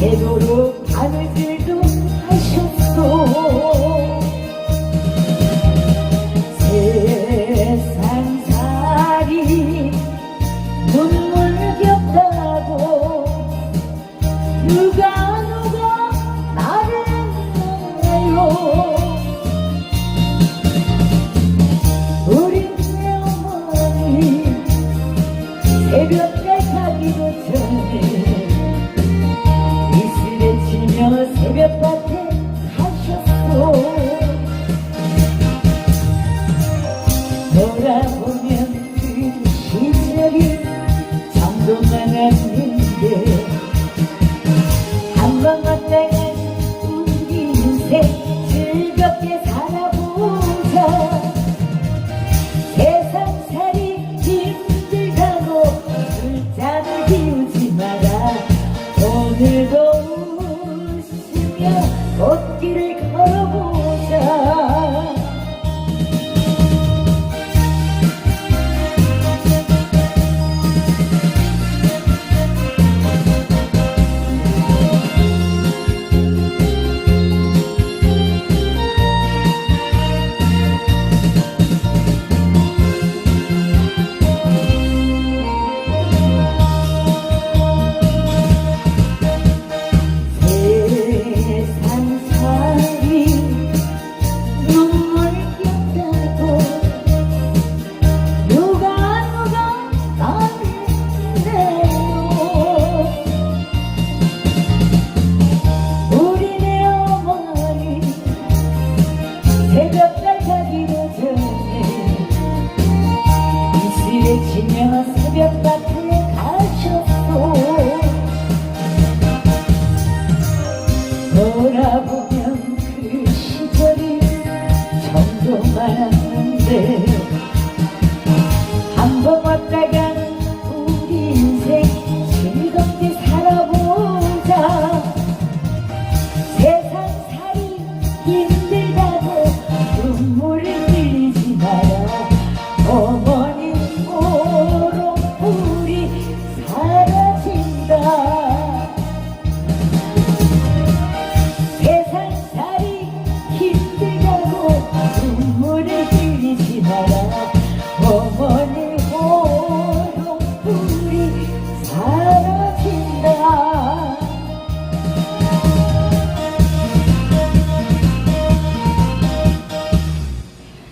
되도록 하늘들도 하셨소. 세상살이 눈물겹다고 누가 내게 어찌를 새벽달 가기로 전에 이슬에 지며 새벽밭에 가셨소 돌아보면 그 시절이 정도 많았는데 한 번 왔다 가는 우리 인생 즐겁게 살아보자 세상 살이 힘